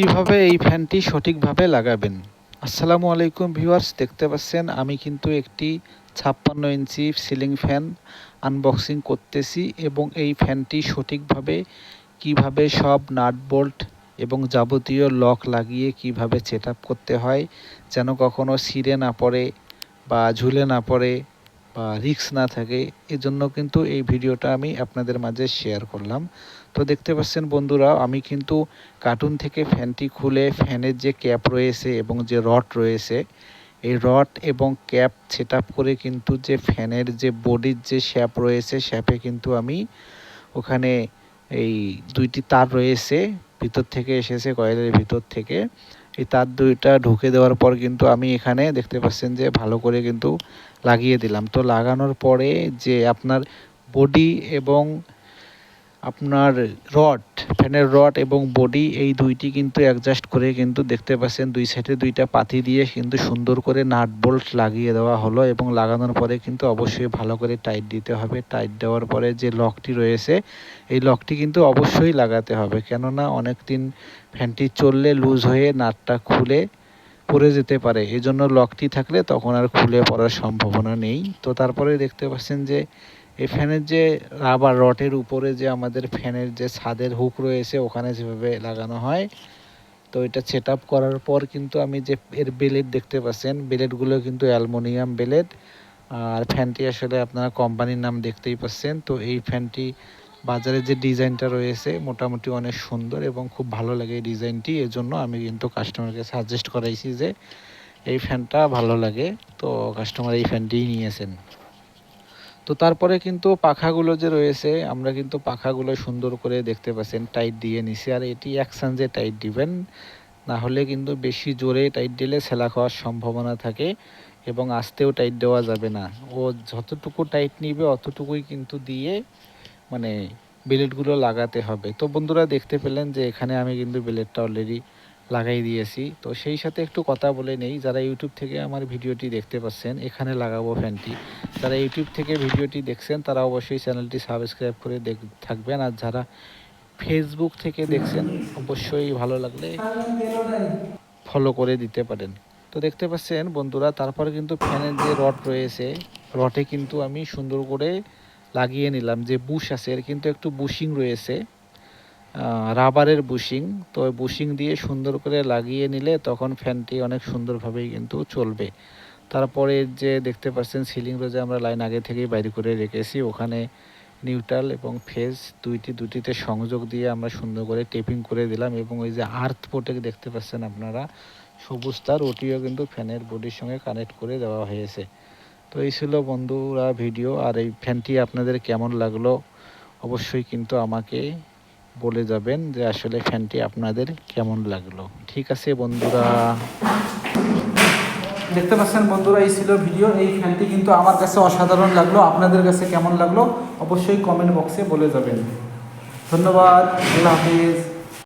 কীভাবে এই ফ্যানটি সঠিকভাবে লাগাবেন? আসসালামু আলাইকুম ভিউয়ার্স, দেখতে পাচ্ছেন আমি কিন্তু একটি ছাপ্পান্ন ইঞ্চি সিলিং ফ্যান আনবক্সিং করতেছি এবং এই ফ্যানটি সঠিকভাবে কীভাবে সব নাট বোল্ট এবং যাবতীয় লক লাগিয়ে কীভাবে সেট করতে হয় যেন কখনো ছিঁড়ে না পড়ে বা ঝুলে না পড়ে রিক্স না থাকে, এজন্য কিন্তু এই ভিডিওটা আমি আপনাদের মাঝে শেয়ার করলাম। তো দেখতে পাচ্ছেন বন্ধুরা, আমি কিন্তু কার্টুন থেকে ফ্যানটি খুলে ফ্যানের যে ক্যাপ রয়েছে এবং যে রড রয়েছে, এই রড এবং ক্যাপ সেট করে কিন্তু যে ফ্যানের যে বডির যে শ্যাপ রয়েছে শ্যাপে কিন্তু আমি ওখানে এই দুইটি তার রয়েছে, ভিতর থেকে এসেছে কয়েলের ভিতর থেকে। এই তার দুইটা ঢুকে দেওয়ার পর কিন্তু আমি এখানে দেখতে পাচ্ছেন যে ভালো করে কিন্তু লাগিয়ে দিলাম। তো লাগানোর পরে যে আপনার বডি এবং আপনার রড, ফ্যানের রড এবং বডি, এই দুইটি কিন্তু অ্যাডজাস্ট করে কিন্তু দেখতে পাচ্ছেন, দুই সাইডে দুইটা পাতি দিয়ে কিন্তু সুন্দর করে নাট বোল্ট লাগিয়ে দেওয়া হলো এবং লাগানোর পরে কিন্তু অবশ্যই ভালো করে টাইট দিতে হবে। টাইট দেওয়ার পরে যে লকটি রয়েছে, এই লকটি কিন্তু অবশ্যই লাগাতে হবে। কেননা অনেক দিন ফ্যানটি চললে লুজ হয়ে নাটটা খুলে পড়ে যেতে পারে। এই জন্য লকটি থাকলে তখন আর খুলে পড়ার সম্ভাবনা নেই। তো তারপরে দেখতে পাচ্ছেন যে এই ফ্যানের যে রাবার রটের উপরে যে আমাদের ফ্যানের যে ছাদের হুক রয়েছে, ওখানে যেভাবে লাগানো হয়, তো এটা সেট করার পর কিন্তু আমি যে এর বেলেট দেখতে পাচ্ছেন, বেলেটগুলো কিন্তু অ্যালমোনিয়াম বেলেট। আর ফ্যানটি আসলে আপনারা কোম্পানির নাম দেখতেই পাচ্ছেন। তো এই ফ্যানটি বাজারে যে ডিজাইনটা রয়েছে, মোটামুটি অনেক সুন্দর এবং খুব ভালো লাগে এই ডিজাইনটি। এজন্য আমি কিন্তু কাস্টমারকে সাজেস্ট করাইছি যে এই ফ্যানটা ভালো লাগে। তো কাস্টমার এই ফ্যানটিই নিয়েছেন। তো তারপরে কিন্তু পাখাগুলো যে রয়েছে, আমরা কিন্তু পাখাগুলো সুন্দর করে দেখতে পাচ্ছেন টাইট দিয়ে নিছি। আর এটি একসাঞ্জে টাইট দিবেন, না হলে কিন্তু বেশি জোরে টাইট দিলে সেলা খাওয়ার সম্ভাবনা থাকে এবং আস্তেও টাইট দেওয়া যাবে না। ও যতটুকু টাইট নিবে, অতটুকুই কিন্তু দিয়ে মানে ব্লেডগুলো লাগাতে হবে। তো বন্ধুরা দেখতে পেলেন যে এখানে আমি কিন্তু ব্লেডটা অলরেডি লাগাই দিয়েছি। তো সেই সাথে একটু কথা বলে নেই। যারা ইউটিউব থেকে আমার ভিডিওটি দেখতে পাচ্ছেন, এখানে লাগাবো ফ্যানটি। যারা ইউটিউব থেকে ভিডিওটি দেখছেন, তারা অবশ্যই চ্যানেলটি সাবস্ক্রাইব করে দেখ, থাকবেন। আর যারা ফেসবুক থেকে দেখছেন, অবশ্যই ভালো লাগলে ফলো করে দিতে পারেন। তো দেখতে পাচ্ছেন বন্ধুরা, তারপরে কিন্তু ফ্যানের যে রড রয়েছে, রডে কিন্তু আমি সুন্দর করে লাগিয়ে নিলাম। যে বুশ আছে, এর কিন্তু একটু বুশিং রয়েছে। রাবারের বুশিং তো বুশিং দিয়ে সুন্দর করে লাগিয়ে নিলে তখন ফ্যানটি অনেক সুন্দরভাবেই কিন্তু চলবে। তারপরে যে দেখতে পাচ্ছেন সিলিং রোজে আমরা লাইন আগে থেকেই বাইরে করে রেখেছি, ওখানে নিউট্রাল এবং ফেজ দুইটি, দুটিতে সংযোগ দিয়ে আমরা সুন্দর করে টেপিং করে দিলাম এবং ওই যে আর্থ পোটেক দেখতে পাচ্ছেন আপনারা, সবুজ তার, ওটিও কিন্তু ফ্যানের বডির সঙ্গে কানেক্ট করে দেওয়া হয়েছে। তো এই ছিল বন্ধুরা ভিডিও আর এই ফ্যানটি আপনাদের কেমন লাগল অবশ্যই কিন্তু আমাকে বলে যাবেন যে আসলে ফ্যানটি আপনাদের কেমন লাগল। ঠিক আছে বন্ধুরা। দেখতে পাচ্ছেন বন্ধুরা, এই ছিল ভিডিও। এই ফ্যানটি কিন্তু আমার কাছে অসাধারণ লাগল। আপনাদের কাছে কেমন লাগল? অবশ্যই কমেন্ট বক্সে বলে যাবেন। ধন্যবাদ। আল্লাহ হাফিজ।